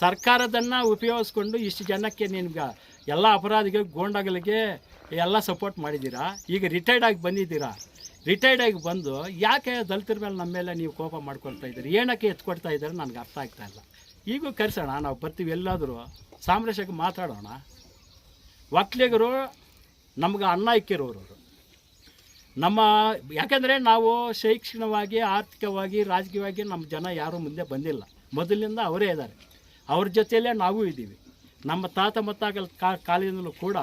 ಸರ್ಕಾರದನ್ನು ಉಪಯೋಗಿಸ್ಕೊಂಡು ಇಷ್ಟು ಜನಕ್ಕೆ ನಿಮ್ಗೆ ಎಲ್ಲ ಅಪರಾಧಿಗಳಿಗೆ ಗೋಂಡಗಳಿಗೆ ಎಲ್ಲ ಸಪೋರ್ಟ್ ಮಾಡಿದ್ದೀರಾ? ಈಗ ರಿಟೈರ್ಡ್ ಆಗಿ ಬಂದಿದ್ದೀರಾ? ರಿಟೈರ್ಡ್ ಆಗಿ ಬಂದು ಯಾಕೆ ದಲಿತರ ಮೇಲೆ ನಮ್ಮ ಮೇಲೆ ನೀವು ಕೋಪ ಮಾಡ್ಕೊಳ್ತಾ ಇದ್ದೀರಿ? ಏನಕ್ಕೆ ಎತ್ಕೊಡ್ತಾ ಇದ್ದಾರೆ? ನನಗೆ ಅರ್ಥ ಆಗ್ತಾ ಇಲ್ಲ. ಈಗೂ ಕರೆಸೋಣ, ನಾವು ಬರ್ತೀವಿ ಎಲ್ಲಾದರೂ. ಸಾಮರಸ್ಯಕ್ಕೆ ಮಾತಾಡೋಣ. ಒಕ್ಕಲಿಗರು ನಮ್ಗೆ ಅನ್ನ ಇಕ್ಕಿರೋರು ಅವರು. ನಮ್ಮ, ಯಾಕಂದರೆ ನಾವು ಶೈಕ್ಷಣಿಕವಾಗಿ, ಆರ್ಥಿಕವಾಗಿ, ರಾಜಕೀಯವಾಗಿ ನಮ್ಮ ಜನ ಯಾರೂ ಮುಂದೆ ಬಂದಿಲ್ಲ. ಮೊದಲಿಂದ ಅವರೇ ಇದ್ದಾರೆ. ಅವ್ರ ಜೊತೆಯಲ್ಲೇ ನಾವು ಇದ್ದೀವಿ. ನಮ್ಮ ತಾತ ಮತ್ತಾಗಲ್ ಕಾಲದಿಂದಲೂ ಕೂಡ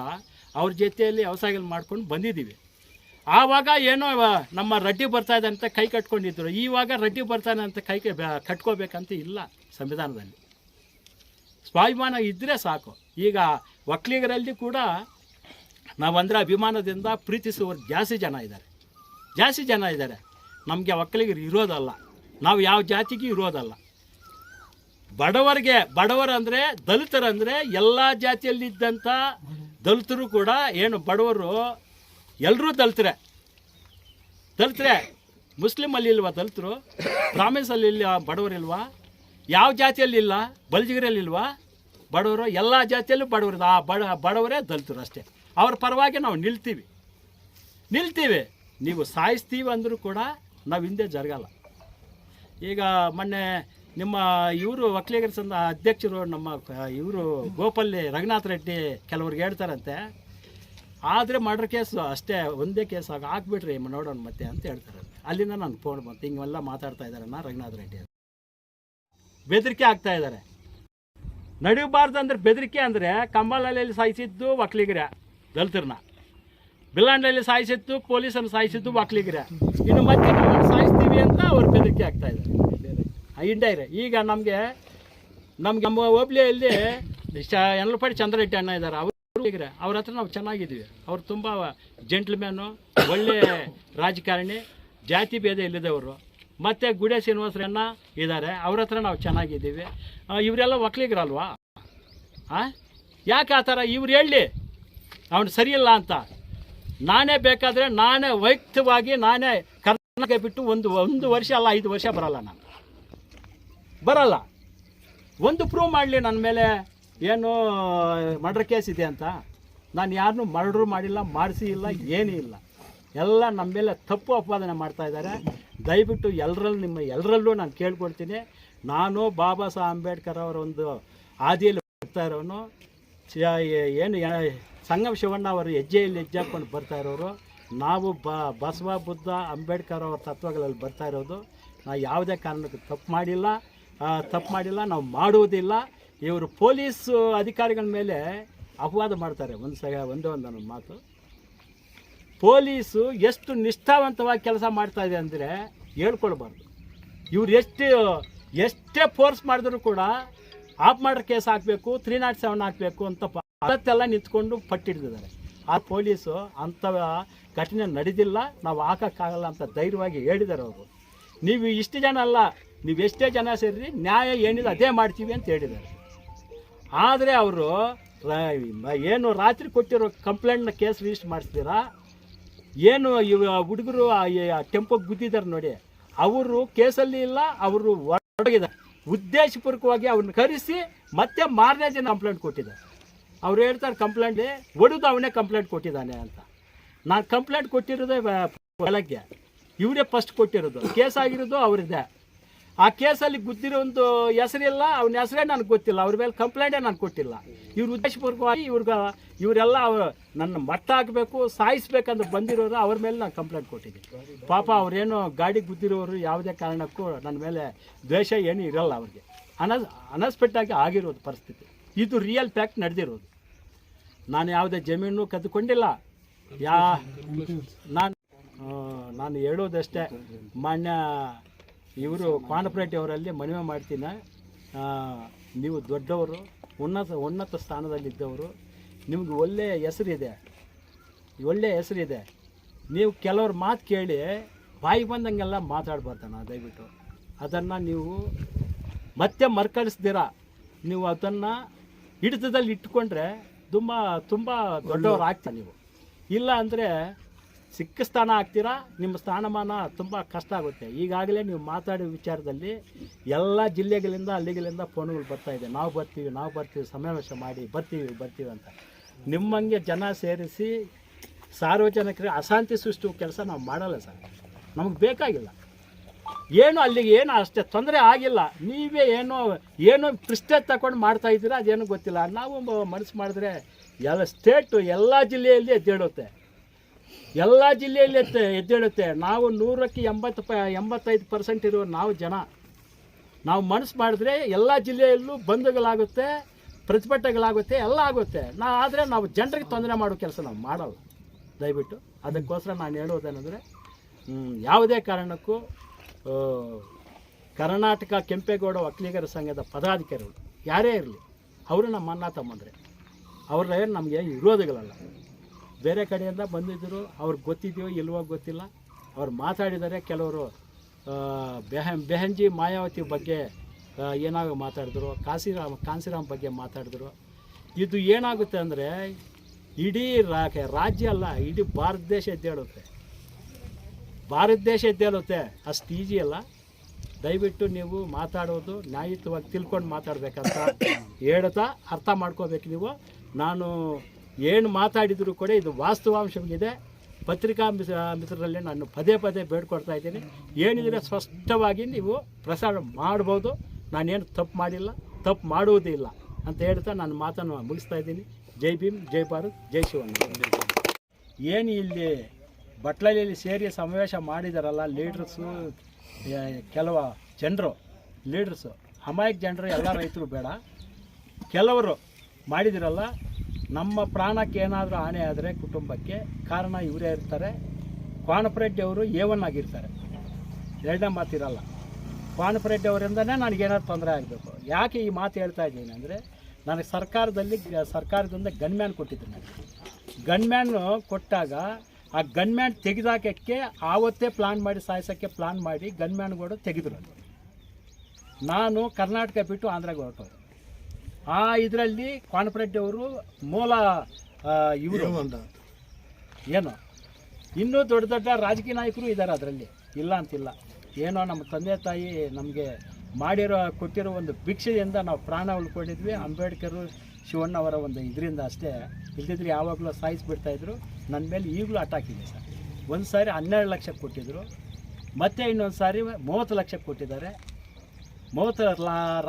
ಅವ್ರ ಜೊತೆಯಲ್ಲಿ ವ್ಯವಸಾಯಗಳು ಮಾಡ್ಕೊಂಡು ಬಂದಿದ್ದೀವಿ. ಆವಾಗ ಏನೋ ನಮ್ಮ ರಡ್ಡಿ ಬರ್ತಾ ಇದೆ ಅಂತ ಕೈ ಕಟ್ಕೊಂಡಿದ್ರು. ಇವಾಗ ರಡ್ಡಿ ಬರ್ತಾನೆ ಅಂತ ಕೈ ಕಟ್ಕೋಬೇಕಂತ ಇಲ್ಲ ಸಂವಿಧಾನದಲ್ಲಿ. ಸ್ವಾಭಿಮಾನ ಇದ್ದರೆ ಸಾಕು. ಈಗ ಒಕ್ಕಲಿಗರಲ್ಲಿ ಕೂಡ ನಾವಂದರೆ ಅಭಿಮಾನದಿಂದ ಪ್ರೀತಿಸುವ ಜಾಸ್ತಿ ಜನ ಇದ್ದಾರೆ. ಜಾಸ್ತಿ ಜನ ಇದ್ದಾರೆ. ನಮಗೆ ಒಕ್ಕಲಿಗರು ಇರೋದಲ್ಲ. ನಾವು ಯಾವ ಜಾತಿಗೂ ಇರೋದಲ್ಲ. ಬಡವರಿಗೆ ಬಡವರಂದರೆ ದಲಿತರಂದರೆ ಎಲ್ಲ ಜಾತಿಯಲ್ಲಿದ್ದಂಥ ದಲಿತರು ಕೂಡ ಏನು ಬಡವರು ಎಲ್ಲರೂ ತಲ್ತರೆ. ತಲ್ತರೆ. ಮುಸ್ಲಿಮ್ ಅಲ್ಲಿ ಇಲ್ವಾ ಅಲ್ಲಿ ಬ್ರಾಹ್ಮಿನ್ಸಲ್ಲಿ ಇಲ್ಲ ಬಡವರಿಲ್ವಾ ಯಾವ ಜಾತಿಯಲ್ಲಿ ಇಲ್ಲ? ಬಲ್ಜಿಗರಲ್ಲಿಲ್ವಾ ಬಡವರು ಎಲ್ಲ ಜಾತಿಯಲ್ಲೂ ಬಡವರು ಆ ಬಡ ಬಡವರೇ ದಲಿತರು ಅಷ್ಟೇ. ಅವ್ರ ಪರವಾಗಿ ನಾವು ನಿಲ್ತೀವಿ. ನಿಲ್ತೀವಿ. ನೀವು ಸಾಯಿಸ್ತೀವಿ ಅಂದರೂ ಕೂಡ ನಾವು ಹಿಂದೆ ಜರಗಲ್ಲ. ಈಗ ಮೊನ್ನೆ ನಿಮ್ಮ ಇವರು ಒಕ್ಕಲಿಗರ ಸಂಘ ಅಧ್ಯಕ್ಷರು, ನಮ್ಮ ಇವರು ಗೋಪಲ್ಲಿ ರಘುನಾಥ್ ರೆಡ್ಡಿ ಕೆಲವ್ರಿಗೆ ಹೇಳ್ತಾರಂತೆ. ಆದರೆ ಮರ್ಡರ್ ಕೇಸು ಅಷ್ಟೇ, ಒಂದೇ ಕೇಸ್ ಆಗಿ ಹಾಕ್ಬಿಟ್ರಿ ನೋಡೋಣ ಮತ್ತೆ ಅಂತ ಹೇಳ್ತಾರೆ. ಅಲ್ಲಿಂದ ನಾನು ಫೋನ್ ಬಂತು. ಹಿಂಗೆಲ್ಲ ಮಾತಾಡ್ತಾ ಇದ್ದಾರಣ್ಣ ರಂಗನಾಥ್ ರೆಡ್ಡಿ ಅಂತ. ಬೆದರಿಕೆ ಆಗ್ತಾ ಇದ್ದಾರೆ. ನಡಿಬಾರ್ದು ಅಂದ್ರೆ ಬೆದರಿಕೆ ಅಂದರೆ ಕಂಬಳಲ್ಲಿ ಸಾಯಿಸಿದ್ದು ಒಕ್ಕಲಿಗರೇ ದಲಿತರನ್ನ. ಬಿಲ್ಲಾಂಡಲ್ಲಿ ಸಾಯಿಸಿದ್ದು ಪೊಲೀಸನ್ನು ಸಾಯಿಸಿದ್ದು ಒಕ್ಕಲಿಗರೇ ಇನ್ನು ಮತ್ತೆ ಸಾಯಿಸ್ತೀವಿ ಅಂತ ಅವ್ರು ಬೆದರಿಕೆ ಆಗ್ತಾ ಇದ್ದಾರೆ. ಇಂಡೈರೆ ಈಗ ನಮಗೆ, ನಮ್ಗೆ ನಮ್ಮ ಹೋಬ್ಳಿಯಲ್ಲಿ ಯನಲಪಾಡಿ ಚಂದ್ರರೆಡ್ಡಿ ಅಣ್ಣ ಇದ್ದಾರೆ. ಅವರು ಅವ್ರ ಹತ್ರ ನಾವು ಚೆನ್ನಾಗಿದ್ದೀವಿ. ಅವ್ರು ತುಂಬ ಜೆಂಟ್ಲ್ಮ್ಯಾನು, ಒಳ್ಳೆ ರಾಜಕಾರಣಿ, ಜಾತಿ ಭೇದ ಇಲ್ಲದವರು. ಮತ್ತು ಗುಡೆ ಶ್ರೀನಿವಾಸರಣ್ಣ ಇದ್ದಾರೆ ಅವ್ರ ಹತ್ರ ನಾವು ಚೆನ್ನಾಗಿದ್ದೀವಿ. ಇವರೆಲ್ಲ ಒಕ್ಕಲಿಗರಲ್ವಾ ಹಾಂ ಯಾಕೆ ಆ ಥರ? ಇವ್ರು ಹೇಳಿ. ಅವನು ಸರಿಯಿಲ್ಲ ಅಂತ. ನಾನೇ ಬೇಕಾದರೆ ನಾನೇ ವೈಯಕ್ತಿಕವಾಗಿ ನಾನೇ ಕರ್ನಾಟಕ ಬಿಟ್ಟು ಒಂದು ಒಂದು ವರ್ಷ ಅಲ್ಲ, ಐದು ವರ್ಷ ಬರಲ್ಲ ನಾನು. ಬರಲ್ಲ. ಒಂದು ಪ್ರೂವ್ ಮಾಡಲಿ ನನ್ನ ಮೇಲೆ. ಏನು ಮರ್ಡ್ರ್ ಕೇಸ್ ಇದೆ ಅಂತ, ನಾನು ಯಾರನ್ನೂ ಮರ್ಡ್ರು ಮಾಡಿಲ್ಲ ಮಾಡಿಸಿ ಇಲ್ಲ, ಏನೂ ಇಲ್ಲ. ಎಲ್ಲ ನಮ್ಮ ಮೇಲೆ ತಪ್ಪು ಅಪಾದನೆ ಮಾಡ್ತಾ ಇದ್ದಾರೆ. ದಯವಿಟ್ಟು ಎಲ್ಲರಲ್ಲಿ ನಿಮ್ಮ ಎಲ್ಲರಲ್ಲೂ ನಾನು ಕೇಳ್ಕೊಳ್ತೀನಿ. ನಾನು ಬಾಬಾ ಸಾಹೇಬ್ ಅಂಬೇಡ್ಕರ್ ಅವರ ಒಂದು ಹಾದಿಯಲ್ಲಿ ಬರ್ತಾ ಇರೋನು. ಏನು ಸಂಗಮ ಶಿವಣ್ಣ ಅವರು ಹೆಜ್ಜೆಯಲ್ಲಿ ಹೆಜ್ಜೆ ಹಾಕ್ಕೊಂಡು ಬರ್ತಾ ಇರೋರು. ನಾವು ಬ, ಬಸವ, ಬುದ್ಧ, ಅಂಬೇಡ್ಕರ್ ಅವರ ತತ್ವಗಳಲ್ಲಿ ಬರ್ತಾ ಇರೋದು. ನಾವು ಯಾವುದೇ ಕಾರಣಕ್ಕೂ ತಪ್ಪು ಮಾಡಿಲ್ಲ. ತಪ್ಪು ಮಾಡಿಲ್ಲ. ನಾವು ಮಾಡುವುದಿಲ್ಲ. ಇವರು ಪೊಲೀಸ್ ಅಧಿಕಾರಿಗಳ ಮೇಲೆ ಅಪವಾದ ಮಾಡ್ತಾರೆ. ಒಂದು ಸಹ ಒಂದೇ ಒಂದು ಮಾತು. ಪೊಲೀಸು ಎಷ್ಟು ನಿಷ್ಠಾವಂತವಾಗಿ ಕೆಲಸ ಮಾಡ್ತಾ ಇದೆ ಅಂದರೆ ಹೇಳ್ಕೊಳ್ಬಾರ್ದು. ಇವ್ರು ಎಷ್ಟು, ಎಷ್ಟೇ ಫೋರ್ಸ್ ಮಾಡಿದ್ರು ಕೂಡ ಆಫ್ ಮಾಡ್ರ್ ಕೇಸ್ ಹಾಕಬೇಕು ತ್ರೀ ನಾಟ್ ಸೆವೆನ್ ಹಾಕಬೇಕು ಅಂತ ಅದತ್ತೆಲ್ಲ ನಿಂತ್ಕೊಂಡು ಪಟ್ಟಿಡ್ತಿದ್ದಾರೆ. ಆ ಪೊಲೀಸು ಅಂಥ ಘಟನೆ ನಡೆದಿಲ್ಲ, ನಾವು ಹಾಕೋಕ್ಕಾಗಲ್ಲ ಅಂತ ಧೈರ್ಯವಾಗಿ ಹೇಳಿದ್ದಾರೆ ಅವರು. ನೀವು ಇಷ್ಟು ಜನ ಅಲ್ಲ, ನೀವು ಎಷ್ಟೇ ಜನ ಸೇರಿ ನ್ಯಾಯ ಏನಿದೆ ಅದೇ ಮಾಡ್ತೀವಿ ಅಂತ ಹೇಳಿದ್ದಾರೆ. ಆದರೆ ಅವರು ಏನು ರಾತ್ರಿ ಕೊಟ್ಟಿರೋ ಕಂಪ್ಲೇಂಟ್ನ ಕೇಸ್ ರಿಜಿಸ್ಟರ್ ಮಾಡಿಸ್ತೀರಾ ಏನು ಇವ ಹುಡುಗರು ಟೆಂಪೋಗೆ ಗುದ್ದಿದ್ದಾರೆ ನೋಡಿ. ಅವರು ಕೇಸಲ್ಲಿ ಇಲ್ಲ, ಅವರು ಹೊರಗಿದ್ದಾರೆ. ಉದ್ದೇಶಪೂರ್ವಕವಾಗಿ ಅವ್ರನ್ನ ಕರೆಸಿ ಮತ್ತೆ ಮಾರನೇ ಜನ ಕಂಪ್ಲೇಂಟ್ ಕೊಟ್ಟಿದ್ದಾರೆ. ಅವ್ರು ಹೇಳ್ತಾರೆ ಕಂಪ್ಲೇಂಟ್ ಒಡೆದು ಅವನೇ ಕಂಪ್ಲೇಂಟ್ ಕೊಟ್ಟಿದ್ದಾನೆ ಅಂತ. ನಾನು ಕಂಪ್ಲೇಂಟ್ ಕೊಟ್ಟಿರೋದೇ ಬೆಳಗ್ಗೆ ಇವರೇ ಫಸ್ಟ್ ಕೊಟ್ಟಿರೋದು. ಕೇಸ್ ಆಗಿರೋದು ಅವರಿದೆ ಆ ಕೇಸಲ್ಲಿ ಗುದ್ದಿರೋ ಒಂದು ಹೆಸರಿಲ್ಲ, ಅವನ ಹೆಸರೇ ನನಗೆ ಗೊತ್ತಿಲ್ಲ, ಅವ್ರ ಮೇಲೆ ಕಂಪ್ಲೇಂಟೇ ನಾನು ಕೊಟ್ಟಿಲ್ಲ. ಇವ್ರ ಉದ್ದೇಶಪೂರ್ವಕವಾಗಿ ಇವ್ರಿಗೆ, ಇವರೆಲ್ಲ ಅವರು ನನ್ನ ಮಟ್ಟ ಹಾಕಬೇಕು, ಸಾಯಿಸ್ಬೇಕಂತ ಬಂದಿರೋರು ಅವ್ರ ಮೇಲೆ ನಾನು ಕಂಪ್ಲೇಂಟ್ ಕೊಟ್ಟಿದ್ದೀನಿ. ಪಾಪ ಅವರೇನು ಗಾಡಿ ಗುದ್ದಿರೋರು ಯಾವುದೇ ಕಾರಣಕ್ಕೂ ನನ್ನ ಮೇಲೆ ದ್ವೇಷ ಏನೂ ಇರಲ್ಲ ಅವ್ರಿಗೆ. ಅನಸ್ ಅನಸ್ಪೆಕ್ಟಾಗಿ ಆಗಿರೋದು ಪರಿಸ್ಥಿತಿ. ಇದು ರಿಯಲ್ ಫ್ಯಾಕ್ಟ್ ನಡೆದಿರೋದು. ನಾನು ಯಾವುದೇ ಜಮೀನು ಕದ್ದುಕೊಂಡಿಲ್ಲ. ಯಾ, ನಾನು ನಾನು ಹೇಳೋದಷ್ಟೇ. ಮಾನ್ಯ ಇವರು ಕಾನ್ಪರೇಟಿವ್ ಅವರಲ್ಲಿ ಮನವಿ ಮಾಡ್ತೀನಿ ನೀವು ದೊಡ್ಡವರು, ಉನ್ನತ ಉನ್ನತ ಸ್ಥಾನದಲ್ಲಿದ್ದವರು, ನಿಮಗೆ ಒಳ್ಳೆಯ ಹೆಸರಿದೆ. ಒಳ್ಳೆಯ ಹೆಸರಿದೆ. ನೀವು ಕೆಲವ್ರ ಮಾತು ಕೇಳಿ ಬಾಯಿ ಬಂದಂಗೆಲ್ಲ ಮಾತಾಡ್ಬಾರ್ದಣ್ಣ ದಯವಿಟ್ಟು. ಅದನ್ನು ನೀವು ಮತ್ತೆ ಮರ್ಕಳಿಸ್ದಿರ. ನೀವು ಅದನ್ನು ಹಿಡಿತದಲ್ಲಿ ಇಟ್ಕೊಂಡ್ರೆ ತುಂಬ ತುಂಬ ದೊಡ್ಡವರು ಆಗ್ತೀರ ನೀವು. ಇಲ್ಲ ಅಂದರೆ ಸಿಕ್ಕ ಸ್ಥಾನ ಆಗ್ತೀರಾ ನಿಮ್ಮ ಸ್ಥಾನಮಾನ ತುಂಬ ಕಷ್ಟ ಆಗುತ್ತೆ. ಈಗಾಗಲೇ ನೀವು ಮಾತಾಡೋ ವಿಚಾರದಲ್ಲಿ ಎಲ್ಲ ಜಿಲ್ಲೆಗಳಿಂದ ಅಲ್ಲಿಗಳಿಂದ ಫೋನ್ಗಳು ಬರ್ತಾ ಇದೆ. ನಾವು ಬರ್ತೀವಿ ನಾವು ಬರ್ತೀವಿ, ಸಮಾವೇಶ ಮಾಡಿ ಬರ್ತೀವಿ ಬರ್ತೀವಿ ಅಂತ. ನಿಮ್ಮಂಗೆ ಜನ ಸೇರಿಸಿ ಸಾರ್ವಜನಿಕರಿಗೆ ಅಶಾಂತಿ ಸೃಷ್ಟಿ ಕೆಲಸ ನಾವು ಮಾಡಲ್ಲ ಸರ್. ನಮಗೆ ಬೇಕಾಗಿಲ್ಲ. ಏನು ಅಲ್ಲಿಗೆ ಏನು ಅಷ್ಟೇ ತೊಂದರೆ ಆಗಿಲ್ಲ. ನೀವೇ ಏನೋ ಏನೋ ಪ್ರಿಸ್ಟೇಜ್ ತಗೊಂಡು ಮಾಡ್ತಾ ಇದ್ದೀರಾ, ಅದೇನು ಗೊತ್ತಿಲ್ಲ. ನಾವು ಮನಸ್ಸು ಮಾಡಿದ್ರೆ ಎಲ್ಲ ಸ್ಟೇಟು ಎಲ್ಲ ಜಿಲ್ಲೆಯಲ್ಲಿ ಎದ್ದೇಳುತ್ತೆ. ಎಲ್ಲ ಜಿಲ್ಲೆಯಲ್ಲಿ ಎತ್ತೆ ಎದ್ದೇಳುತ್ತೆ. ನಾವು ನೂರಕ್ಕೆ ಎಂಬತ್ತು ಪ ಎಂಬತ್ತೈದು ಪರ್ಸೆಂಟ್ ಇರೋ ನಾವು ಜನ. ನಾವು ಮನಸ್ಸು ಮಾಡಿದ್ರೆ ಎಲ್ಲ ಜಿಲ್ಲೆಯಲ್ಲೂ ಬಂಧುಗಳಾಗುತ್ತೆ ಪ್ರತಿಭಟನೆಗಳಾಗುತ್ತೆ ಎಲ್ಲ ಆಗುತ್ತೆ. ನಾ ಆದರೆ ನಾವು ಜನರಿಗೆ ತೊಂದರೆ ಮಾಡೋ ಕೆಲಸ ನಾವು ಮಾಡಲ್ಲ. ದಯವಿಟ್ಟು ಅದಕ್ಕೋಸ್ಕರ ನಾನು ಹೇಳೋದೇನೆಂದರೆ ಯಾವುದೇ ಕಾರಣಕ್ಕೂ ಕರ್ನಾಟಕ ಕೆಂಪೇಗೌಡ ಒಕ್ಕಲಿಗರ ಸಂಘದ ಪದಾಧಿಕಾರಿಗಳು ಯಾರೇ ಇರಲಿ, ಅವರು ನಮ್ಮ ಅಣ್ಣ ತಮ್ಮಂದ್ರೆ. ಅವ್ರ ನಮಗೆ ವಿರೋಧಿಗಳಲ್ಲ. ಬೇರೆ ಕಡೆಯಿಂದ ಬಂದಿದ್ದರು ಅವ್ರಿಗೆ ಗೊತ್ತಿದೆಯೋ ಇಲ್ವೋ ಗೊತ್ತಿಲ್ಲ. ಅವ್ರು ಮಾತಾಡಿದರೆ, ಕೆಲವರು ಬೆಹ ಬೆಹಂಜಿ ಮಾಯಾವತಿ ಬಗ್ಗೆ ಏನಾಗೋ ಮಾತಾಡಿದ್ರು, ಕಾಸಿರಾಮ್, ಕಾಂಸಿರಾಮ್ ಬಗ್ಗೆ ಮಾತಾಡಿದ್ರು. ಇದು ಏನಾಗುತ್ತೆ ಅಂದರೆ, ಇಡೀ ರಾಜ್ಯ ಅಲ್ಲ, ಇಡೀ ಭಾರತ ದೇಶ ಎದ್ದೇಳುತ್ತೆ ಭಾರತ ದೇಶ ಎದ್ದೇಳುತ್ತೆ ಅಷ್ಟು ಈಜಿ ಅಲ್ಲ. ದಯವಿಟ್ಟು ನೀವು ಮಾತಾಡೋದು ನ್ಯಾಯಿತವಾಗಿ ತಿಳ್ಕೊಂಡು ಮಾತಾಡಬೇಕಂತ ಹೇಳ್ತಾ ಅರ್ಥ ಮಾಡ್ಕೋಬೇಕು ನೀವು. ನಾನು ಏನು ಮಾತಾಡಿದರೂ ಕೂಡ ಇದು ವಾಸ್ತವಾಂಶವಿದೆ. ಪತ್ರಿಕಾ ಮಿಸ್ ಮಿತ್ರರಲ್ಲಿ ನಾನು ಪದೇ ಪದೇ ಬೇಡ್ಕೊಡ್ತಾ ಇದ್ದೀನಿ. ಏನಿದ್ರೆ ಸ್ಪಷ್ಟವಾಗಿ ನೀವು ಪ್ರಸಾರ ಮಾಡ್ಬೋದು. ನಾನೇನು ತಪ್ಪು ಮಾಡಿಲ್ಲ, ತಪ್ಪು ಮಾಡುವುದಿಲ್ಲ ಅಂತ ಹೇಳ್ತಾ ನಾನು ಮಾತನ್ನು ಮುಗಿಸ್ತಾ ಇದ್ದೀನಿ. ಜೈ ಭೀಮ್, ಜೈ ಭಾರತ್, ಜೈ ಶಿವನ್ ಏನು ಇಲ್ಲಿ ಬಟ್ಲಲ್ಲಿ ಸೇರಿ ಸಮಾವೇಶ ಮಾಡಿದಾರಲ್ಲ ಲೀಡ್ರಸ್ಸು ಕೆಲವು ಜನರು ಲೀಡ್ರಸ್ಸು ಅಮಾಯಕ ಜನರು ಎಲ್ಲ ರೈತರು ಬೇಡ. ಕೆಲವರು ಮಾಡಿದಿರಲ್ಲ ನಮ್ಮ ಪ್ರಾಣಕ್ಕೆ ಏನಾದರೂ ಹಾನಿ ಆದರೆ ಕುಟುಂಬಕ್ಕೆ, ಕಾರಣ ಇವರೇ ಇರ್ತಾರೆ. ಅವರು ಎ ಒನ್ ಆಗಿರ್ತಾರೆ. ಎರಡನೇ ಮಾತಿರಲ್ಲ. ಅವರಿಂದನೇ ನನಗೇನಾದ್ರು ತೊಂದರೆ ಆಗಬೇಕು. ಯಾಕೆ ಈ ಮಾತು ಹೇಳ್ತಾ ಇದ್ದೀನಿ ಅಂದರೆ, ನನಗೆ ಸರ್ಕಾರದಲ್ಲಿ, ಸರ್ಕಾರದಿಂದ ಗನ್ಮ್ಯಾನ್ ಕೊಟ್ಟಿದ್ರು ನನಗೆ. ಗನ್ಮ್ಯಾನ್ ಕೊಟ್ಟಾಗ ಆ ಗನ್ಮ್ಯಾನ್ ತೆಗೆದಾಕಕ್ಕೆ ಆವತ್ತೇ ಪ್ಲಾನ್ ಮಾಡಿ, ಸಾಯಿಸೋಕ್ಕೆ ಪ್ಲಾನ್ ಮಾಡಿ ಗನ್ಮ್ಯಾನ್ಗಳು ತೆಗೆದ್ರು. ನಾನು ಕರ್ನಾಟಕ ಬಿಟ್ಟು ಆಂಧ್ರಗೆ ಹೊರಟೋದೆ. ಆ ಇದರಲ್ಲಿ ಕಾನ್ಫರೆಂಟ್ ಅವರು ಮೂಲ ಇವರು. ಏನು? ಇನ್ನೂ ದೊಡ್ಡ ದೊಡ್ಡ ರಾಜಕೀಯ ನಾಯಕರು ಇದ್ದಾರೆ ಅದರಲ್ಲಿ. ಇಲ್ಲ ಅಂತಿಲ್ಲ. ಏನೋ ನಮ್ಮ ತಂದೆ ತಾಯಿ ನಮಗೆ ಮಾಡಿರೋ ಕೊಟ್ಟಿರೋ ಒಂದು ಭಿಕ್ಷೆಯಿಂದ ನಾವು ಪ್ರಾಣ ಉಳ್ಕೊಂಡಿದ್ವಿ. ಅಂಬೇಡ್ಕರ್ ಶಿವಣ್ಣ ಅವರ ಒಂದು ಇದರಿಂದ ಅಷ್ಟೇ. ಇಲ್ದಿದ್ರೆ ಯಾವಾಗಲೂ ಸಾಯಿಸಿಬಿಡ್ತಾಯಿದ್ರು ನನ್ನ ಮೇಲೆ ಈಗಲೂ ಅಟ್ಯಾಕ್ ಇದೆ ಸರ್. ಒಂದು ಸಾರಿ ಹನ್ನೆರಡು ಲಕ್ಷ ಕೊಟ್ಟಿದ್ದರು ಮತ್ತೆ ಇನ್ನೊಂದು ಸಾರಿ ಮೂವತ್ತು ಲಕ್ಷ ಕೊಟ್ಟಿದ್ದಾರೆ. ಮೂವತ್ತು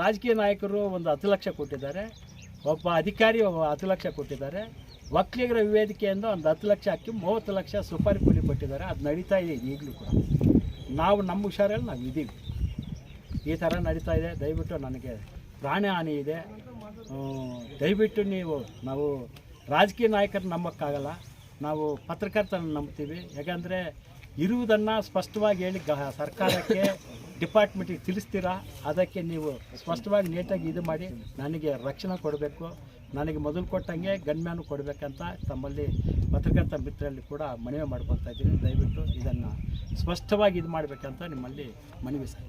ರಾಜಕೀಯ ನಾಯಕರು ಒಂದು ಹತ್ತು ಲಕ್ಷ ಕೊಟ್ಟಿದ್ದಾರೆ. ಒಬ್ಬ ಅಧಿಕಾರಿ ಒಬ್ಬ ಹತ್ತು ಲಕ್ಷ ಕೊಟ್ಟಿದ್ದಾರೆ. ಒಕ್ಕಲಿಗರ ವಿವೇದಿಕೆಯಿಂದ ಒಂದು ಹತ್ತು ಲಕ್ಷ ಹಾಕಿ ಮೂವತ್ತು ಲಕ್ಷ ಸುಪಾರಿ ಕೂಲಿ ಕೊಟ್ಟಿದ್ದಾರೆ. ಅದು ನಡೀತಾ ಇದೆ ಈಗಲೂ ಕೂಡ. ನಾವು ನಮ್ಮ ಹುಷಾರಲ್ಲಿ ನಾವು ಇದ್ದೀವಿ ಈ ಥರ ನಡೀತಾ ಇದೆ. ದಯವಿಟ್ಟು ನನಗೆ ಪ್ರಾಣ ಹಾನಿ ಇದೆ. ದಯವಿಟ್ಟು ನೀವು, ನಾವು ರಾಜಕೀಯ ನಾಯಕರು ನಂಬೋಕ್ಕಾಗಲ್ಲ. ನಾವು ಪತ್ರಕರ್ತರನ್ನು ನಂಬ್ತೀವಿ. ಯಾಕಂದರೆ ಇರುವುದನ್ನು ಸ್ಪಷ್ಟವಾಗಿ ಹೇಳಿ ಸರ್ಕಾರಕ್ಕೆ ಡಿಪಾರ್ಟ್ಮೆಂಟಿಗೆ ತಿಳಿಸ್ತೀರಾ? ಅದಕ್ಕೆ ನೀವು ಸ್ಪಷ್ಟವಾಗಿ ನೀಟಾಗಿ ಇದು ಮಾಡಿ, ನನಗೆ ರಕ್ಷಣೆ ಕೊಡಬೇಕು. ನನಗೆ ಮೊದಲು ಕೊಟ್ಟಂಗೆ ಗನ್ಮ್ಯಾನು ಕೊಡಬೇಕಂತ ತಮ್ಮಲ್ಲಿ ಪತ್ರಕರ್ತ ಮಿತ್ರರಲ್ಲಿ ಕೂಡ ಮನವಿ ಮಾಡ್ಕೊತಾ ಇದ್ದೀನಿ. ದಯವಿಟ್ಟು ಇದನ್ನು ಸ್ಪಷ್ಟವಾಗಿ ಇದು ಮಾಡಬೇಕಂತ ನಿಮ್ಮಲ್ಲಿ ಮನವಿ ಸರ್